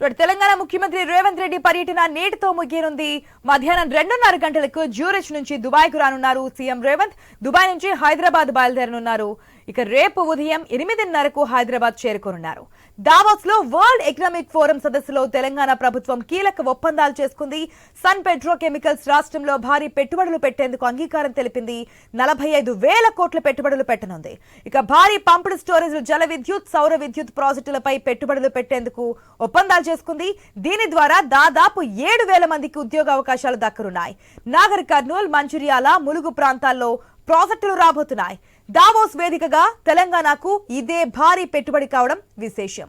తెలంగాణ ముఖ్యమంత్రి రేవంత్ రెడ్డి పర్యటన నేటితో ముగియనుంది. మధ్యాహ్నం రెండున్నర గంటలకు జ్యూరిచ్ నుంచి దుబాయ్కు రానున్నారు సీఎం రేవంత్. దుబాయ్ నుంచి హైదరాబాద్ బయలుదేరనున్నారు. ఇక రేపు ఉదయం ఎనిమిదిన్నరకు హైదరాబాద్ చేరుకోనున్నారు. దావోస్లో వరల్డ్ ఎకనామిక్ ఫోరం సదస్సులో తెలంగాణ ప్రభుత్వం కీలక ఒప్పందాలు చేసుకుంది. సన్ పెట్రోకెమికల్స్ రాష్ట్రంలో భారీ పెట్టుబడులు పెట్టేందుకు అంగీకారం తెలిపింది. నలభై ఐదు వేల కోట్ల పెట్టుబడులు పెట్టనుంది. ఇక భారీ పంపుడు స్టోరేజ్ జల విద్యుత్ సౌర విద్యుత్ ప్రాజెక్టులపై పెట్టుబడులు పెట్టేందుకు ఒప్పందాలు చేసుకుంది. దీని ద్వారా దాదాపు ఏడు వేల మందికి ఉద్యోగ అవకాశాలు దక్కనున్నాయి. నాగర్ కర్నూల్ మంచిర్యాల ములుగు ప్రాంతాల్లో ప్రాజెక్టులు రాబోతున్నాయి. దావోస్ వేదికగా తెలంగాణకు ఇదే భారీ పెట్టుబడి కావడం విశేషం.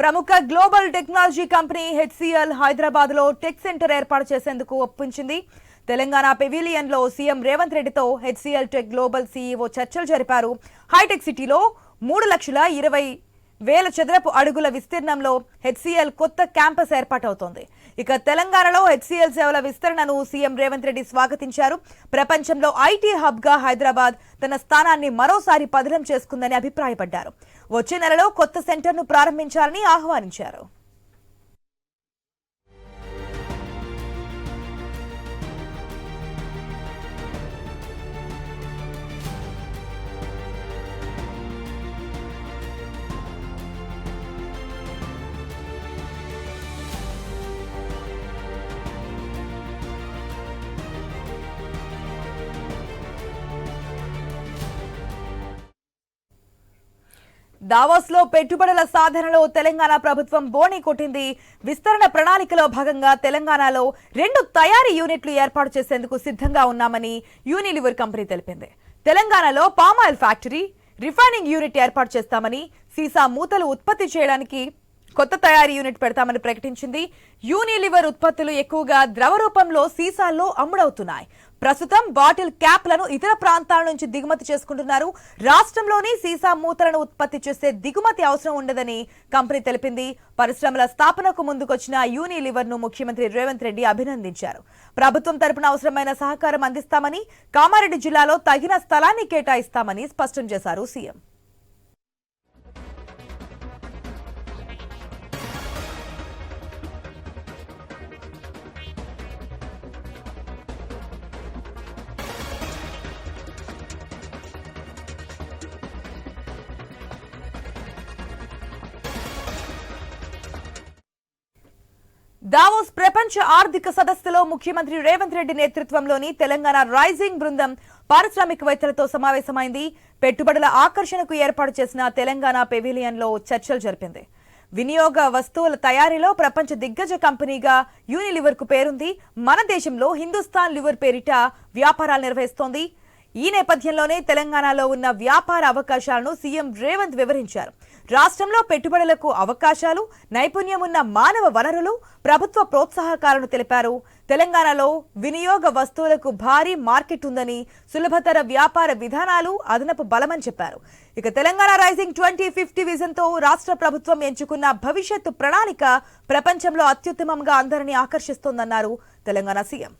ప్రముఖ గ్లోబల్ టెక్నాలజీ కంపెనీ హెచ్సిఎల్ హైదరాబాద్లో టెక్ సెంటర్ ఏర్పాటు చేసేందుకు ఒప్పించింది. తెలంగాణ పెవిలియన్లో సీఎం రేవంత్ రెడ్డితో హెచ్సిఎల్ టెక్ గ్లోబల్ సీఈఓ చర్చలు జరిపారు. హైటెక్ సిటీలో మూడు లక్షల ఇరవై వేల చదరపు అడుగుల విస్తీర్ణంలో హెచ్సిఎల్ కొత్త క్యాంపస్ ఏర్పాటవుతోంది. ఇక తెలంగాణలో హెచ్సిఎల్ సేవల విస్తరణను సీఎం రేవంత్ రెడ్డి స్వాగతించారు. ప్రపంచంలో ఐటీ హబ్గా హైదరాబాద్ తన స్థానాన్ని మరోసారి పదిలం చేసుకుందని అభిప్రాయపడ్డారు. వచ్చే నెలలో కొత్త సెంటర్ను ప్రారంభించాలని ఆహ్వానించారు. దావోస్లో పెట్టుబడుల సాధనలో తెలంగాణ ప్రభుత్వం బోణి కొట్టింది. విస్తరణ ప్రణాళికలో భాగంగా తెలంగాణలో రెండు తయారీ యూనిట్లు ఏర్పాటు చేసేందుకు సిద్ధంగా ఉన్నామని యూనిలివర్ కంపెనీ తెలిపింది. తెలంగాణలో పామాయిల్ ఫ్యాక్టరీ రిఫైనింగ్ యూనిట్ ఏర్పాటు చేస్తామని సీసా మూతలు ఉత్పత్తి చేయడానికి కొత్త తయారీ యూనిట్ పెడతామని ప్రకటించింది. యూనిలివర్ ఉత్పత్తులు ఎక్కువగా ద్రవ రూపంలో సీసాల్లో అమ్ముడవుతున్నాయి. ప్రస్తుతం బాటిల్ క్యాప్లను ఇతర ప్రాంతాల నుంచి దిగుమతి చేసుకుంటున్నారు. రాష్ట్రంలోని సీసా మూతలను ఉత్పత్తి చేసే దిగుమతి అవసరం ఉండదని కంపెనీ తెలిపింది. పరిశ్రమల స్థాపనకు ముందుకొచ్చిన యూనిలివర్ను ముఖ్యమంత్రి రేవంత్ రెడ్డి అభినందించారు. ప్రభుత్వం తరపున అవసరమైన సహకారం అందిస్తామని కామారెడ్డి జిల్లాలో తగిన స్థలాన్ని కేటాయిస్తామని స్పష్టం చేశారు సీఎం. దావోస్ ప్రపంచ ఆర్థిక సదస్సులో ముఖ్యమంత్రి రేవంత్ రెడ్డి నేతృత్వంలోని తెలంగాణ రైజింగ్ బృందం పారిశ్రామికవేత్తలతో సమావేశమైంది. పెట్టుబడుల ఆకర్షణకు ఏర్పాటు చేసిన తెలంగాణ పెవిలియన్లో చర్చలు జరిపింది. వినియోగ వస్తువుల తయారీలో ప్రపంచ దిగ్గజ కంపెనీగా యూనిలివర్కు పేరుంది. మన దేశంలో హిందుస్థాన్ లివర్ పేరిట వ్యాపారాలు నిర్వహిస్తోంది. ఈ నేపథ్యంలోనే తెలంగాణలో ఉన్న వ్యాపార అవకాశాలను సీఎం రేవంత్ వివరించారు. రాష్ట్రంలో పెట్టుబడులకు అవకాశాలు నైపుణ్యం ఉన్న మానవ వనరులు ప్రభుత్వ ప్రోత్సాహకాలను తెలిపారు. తెలంగాణలో వినియోగ వస్తువులకు భారీ మార్కెట్ ఉందని సులభతర వ్యాపార విధానాలు అదనపు బలమని చెప్పారు. ఇక తెలంగాణ రైజింగ్ ట్వంటీ ఫిఫ్టీ విజన్తో రాష్ట్ర ప్రభుత్వం ఎంచుకున్న భవిష్యత్తు ప్రణాళిక ప్రపంచంలో అత్యుత్తమంగా అందరినీ ఆకర్షిస్తోందన్నారు తెలంగాణ సీఎం.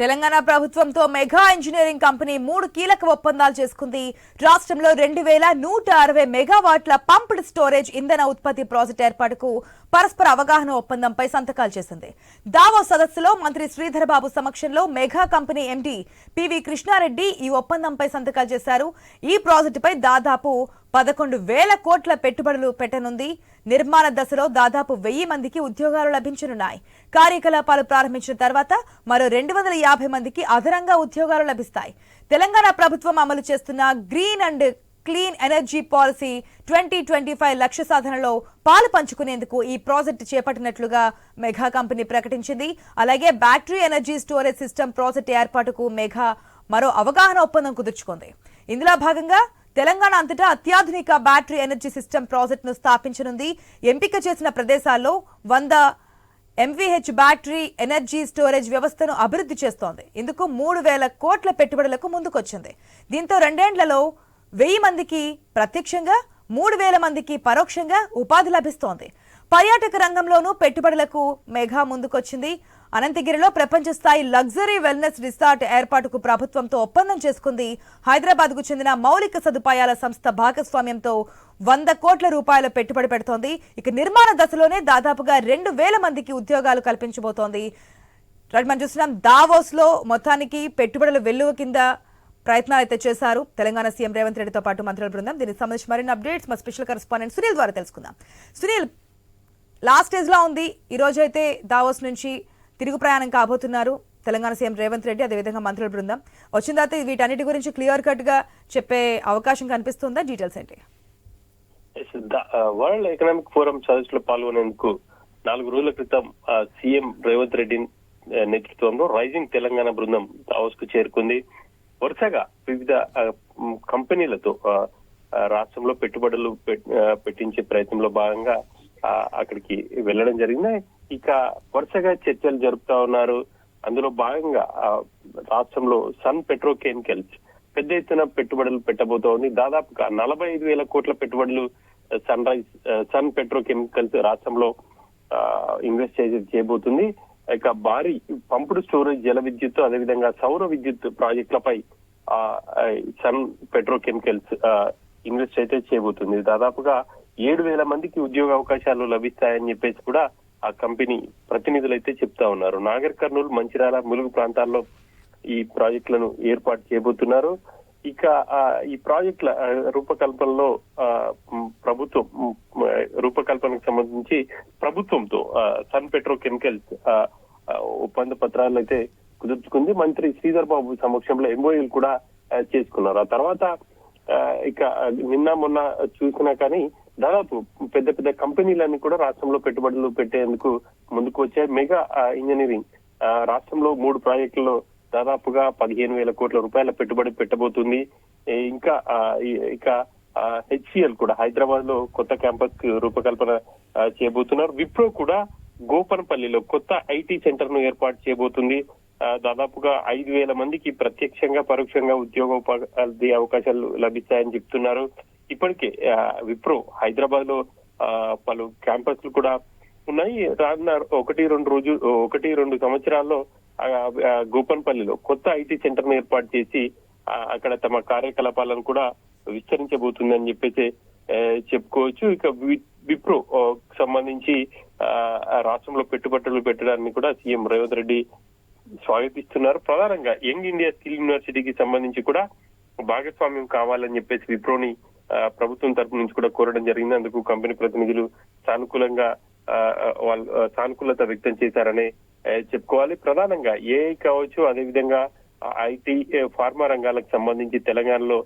తెలంగాణ ప్రభుత్వంతో మెగా ఇంజనీరింగ్ కంపెనీ మూడు కీలక ఒప్పందాలు చేసుకుంది. రాష్ట్రంలో రెండు వేల నూట అరవై మెగావాట్ల పంప్డ్ స్టోరేజ్ ఇంధన ఉత్పత్తి ప్రాజెక్ట్ ఏర్పాటుకు పరస్పర అవగాహన ఒప్పందంపై సంతకాలు చేసింది. దావో సదస్సులో మంత్రి శ్రీధర్ బాబు సమక్షంలో Mega company MD P V Krishna Reddy ఈ ఒప్పందంపై సంతకాలు చేశారు. ఈ ప్రాజెక్టుపై దాదాపు పదకొండు వేల కోట్ల పెట్టుబడులు పెట్టనుంది. నిర్మాణ దశలో దాదాపు వెయ్యి మందికి ఉద్యోగాలు లభించనున్నాయి. కార్యకలాపాలు ప్రారంభించిన తర్వాత మరో రెండు వందల యాభై మందికి అదనంగా ఉద్యోగాలు లభిస్తాయి. తెలంగాణ ప్రభుత్వం అమలు చేస్తున్న green and clean energy policy twenty twenty five లక్ష్య సాధనలో పాలు పంచుకునేందుకు ఈ ప్రాజెక్టు చేపట్టినట్లుగా మెగా కంపెనీ ప్రకటించింది. అలాగే battery energy storage system project ఏర్పాటుకు మెగా మరో అవగాహన ఒప్పందం కుదుర్చుకుంది. ఇందులో భాగంగా తెలంగాణ అంతటా అత్యాధునిక బ్యాటరీ ఎనర్జీ సిస్టమ్ ప్రాజెక్టును స్థాపించనుంది. ఎంపిక చేసిన ప్రదేశాల్లో వంద ఎంవీహెచ్ బ్యాటరీ ఎనర్జీ స్టోరేజ్ వ్యవస్థను అభివృద్ధి చేస్తోంది. ఇందుకు మూడు వేల కోట్ల పెట్టుబడులకు ముందుకొచ్చింది. దీంతో రెండేండ్లలో వెయ్యి మందికి ప్రత్యక్షంగా మూడు వేల మందికి పరోక్షంగా ఉపాధి లభిస్తోంది. పర్యాటక రంగంలోనూ పెట్టుబడులకు మెగా ముందుకొచ్చింది. అనంతగిరిలో ప్రపంచ స్థాయి లగ్జరీ వెల్నెస్ రిసార్ట్ ఏర్పాటుకు ప్రభుత్వంతో ఒప్పందం చేసుకుంది. హైదరాబాద్కు చెందిన మౌలిక సదుపాయాల సంస్థ భాగస్వామ్యంతో వంద కోట్ల రూపాయల పెట్టుబడి పెడుతోంది. ఇక నిర్మాణ దశలోనే దాదాపుగా రెండు వేల మందికి ఉద్యోగాలు కల్పించబోతోంది. రైట్ మనం చూస్తున్నాం దావోస్లో మొత్తానికి పెట్టుబడుల వెల్లువ కింద ప్రయత్నాలు అయితే చేశారు. తెలంగాణ సీఎం రేవంత్ రెడ్డితో పాటు మంత్రుల బృందం. దీనికి సంబంధించి మరిన్ని అప్డేట్స్ మా స్పెషల్ కరెస్పాండెంట్ సునీల్ ద్వారా తెలుసుకుందాం. సునీల్ లాస్ట్ స్టేజ్లో ఉంది. ఈ అయితే దావోస్ నుంచి తిరుగు ప్రయాణం కాబోతున్నారు. తెలంగాణ సీఎం రేవంత్ రెడ్డి అదేవిధంగా మంత్రుల బృందం. వచ్చిన తర్వాత వీటన్నిటి గురించి క్లియర్ కట్గా చెప్పే అవకాశం కనిపిస్తుందా? డీటెయిల్స్ ఏంటి? వరల్డ్ ఎకనామిక్ ఫోరం సదస్సులో పాల్గొనేందుకు నాలుగు రోజుల క్రితం సీఎం రేవంత్ రెడ్డి నేతృత్వంలో రైజింగ్ తెలంగాణ బృందం దావోస్కు చేరుకుంది. వరుసగా వివిధ కంపెనీలతో రాష్ట్రంలో పెట్టుబడులు పెట్- పెట్టించే ప్రయత్నంలో భాగంగా అక్కడికి వెళ్ళడం జరిగింది. ఇక వరుసగా చర్చలు జరుపుతా ఉన్నారు. అందులో భాగంగా ఆ, రాష్ట్రంలో సన్ పెట్రోకెమికల్స్ పెద్ద ఎత్తున పెట్టుబడులు పెట్టబోతోంది దాదాపుగా నలభై ఐదు వేల కోట్ల పెట్టుబడులు సన్ రైజ్ సన్ పెట్రోకెమికల్స్ రాష్ట్రంలో ఆ, ఇన్వెస్ట్ చేసి చేయబోతుంది. ఇక భారీ పంపుడు స్టోరేజ్ జల విద్యుత్ అదేవిధంగా సౌర విద్యుత్ ప్రాజెక్టులపై ఆ, ఆ, సన్ పెట్రోకెమికల్స్ ఆ, ఇన్వెస్ట్ అయితే చేయబోతుంది. దాదాపుగా ఏడు వేల మందికి ఉద్యోగ అవకాశాలు లభిస్తాయని చెప్పేసి కూడా ఆ కంపెనీ ప్రతినిధులు అయితే చెప్తా ఉన్నారు. నాగర్ కర్నూలు మంచిర్యాల ములుగు ప్రాంతాల్లో ఈ ప్రాజెక్టులను ఏర్పాటు చేయబోతున్నారు. ఇక ఆ, ఈ ప్రాజెక్టుల రూపకల్పనలో ఆ, ప్రభుత్వం రూపకల్పనకు సంబంధించి ప్రభుత్వంతో ఆ, సన్ పెట్రో కెమికల్స్ ఆ, ఒప్పంద పత్రాలు అయితే కుదుర్చుకుంది. మంత్రి శ్రీధర్ బాబు సమక్షంలో ఎంఓయూలు కూడా చేసుకున్నారు. ఆ తర్వాత ఆ, ఇక నిన్న మొన్న చూసినా కానీ దాదాపు పెద్ద పెద్ద కంపెనీలన్నీ కూడా రాష్ట్రంలో పెట్టుబడులు పెట్టేందుకు ముందుకు వచ్చే మెగా ఇంజనీరింగ్ ఆ, రాష్ట్రంలో మూడు ప్రాజెక్టుల్లో దాదాపుగా పదిహేను వేల కోట్ల రూపాయల పెట్టుబడి పెట్టబోతుంది. ఇంకా ఇక హెచ్సిఎల్ కూడా హైదరాబాద్లో కొత్త క్యాంపస్ రూపకల్పన చేయబోతున్నారు. విప్రో కూడా గోపనపల్లిలో కొత్త ఐటీ సెంటర్ను ఏర్పాటు చేయబోతుంది. దాదాపుగా ఐదు వేల మందికి ప్రత్యక్షంగా పరోక్షంగా ఉద్యోగ అవకాశాలు లభిస్తాయని చెప్తున్నారు. ఇప్పటికే విప్రో హైదరాబాద్లో ఆ, పలు క్యాంపస్లు కూడా ఉన్నాయి. రానున్న ఒకటి రెండు రోజు ఒకటి రెండు సంవత్సరాల్లో గోపన్పల్లిలో కొత్త ఐటీ సెంటర్ను ఏర్పాటు చేసి అక్కడ తమ కార్యకలాపాలను కూడా విస్తరించబోతుందని చెప్పేసి చెప్పుకోవచ్చు. ఇక విప్రో సంబంధించి ఆ, రాష్ట్రంలో పెట్టుబడులు పెట్టడాన్ని కూడా సీఎం రేవంత్ రెడ్డి స్వాగతిస్తున్నారు. ప్రధానంగా యంగ్ ఇండియా స్కిల్ యూనివర్సిటీకి సంబంధించి కూడా భాగస్వామ్యం కావాలని చెప్పేసి విప్రోని ప్రభుత్వం తరపు నుంచి కూడా కోరడం జరిగింది. అందుకు కంపెనీ ప్రతినిధులు సానుకూలంగా ఆ, వాళ్ళు సానుకూలత వ్యక్తం చేశారనే చెప్పుకోవాలి. ప్రధానంగా ఏఐ కావచ్చు అదేవిధంగా ఐటీ ఫార్మా రంగాలకు సంబంధించి తెలంగాణలో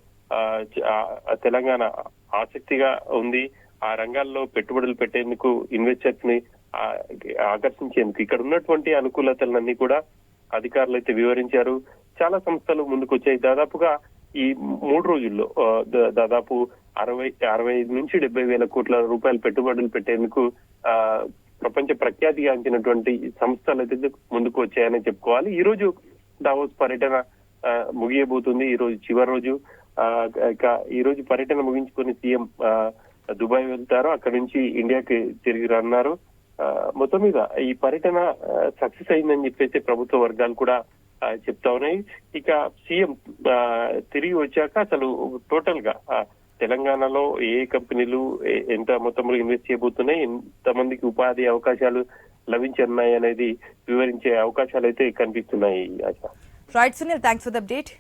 తెలంగాణ ఆసక్తిగా ఉంది. ఆ రంగాల్లో పెట్టుబడులు పెట్టేందుకు ఇన్వెస్టర్స్ని ఆకర్షించేందుకు ఇక్కడ ఉన్నటువంటి అనుకూలతలన్నీ కూడా అధికారులు అయితే వివరించారు. చాలా సంస్థలు ముందుకు వచ్చాయి దాదాపుగా ఈ మూడు రోజుల్లో దాదాపు అరవై అరవై ఐదు నుంచి డెబ్బై వేల కోట్ల రూపాయలు పెట్టుబడులు పెట్టేందుకు ఆ ప్రపంచ ప్రఖ్యాతిగాంచినటువంటి సంస్థలు అయితే ముందుకు వచ్చాయని చెప్పుకోవాలి. ఈ రోజు దావోస్ పర్యటన ముగియబోతుంది. ఈ రోజు చివరి రోజు ఆ, ఇక ఈ రోజు పర్యటన ముగించుకొని సీఎం ఆ, దుబాయ్ వెళ్తారు. అక్కడ నుంచి ఇండియాకి తిరిగి రన్నారు ఆ, మొత్తం మీద ఈ పర్యటన సక్సెస్ అయిందని చెప్పేసి ప్రభుత్వ వర్గాలు కూడా చెప్తా ఉన్నాయి. ఇక సీఎం ఆ, తిరిగి వచ్చాక అసలు టోటల్గా తెలంగాణలో ఏ కంపెనీలు ఎంత మొత్తంలో ఇన్వెస్ట్ చేయబోతున్నాయి ఎంతమందికి ఉపాధి అవకాశాలు లభించనున్నాయి అనేది వివరించే అవకాశాలు అయితే కనిపిస్తున్నాయి ఆశ. Right Sunil thanks for the update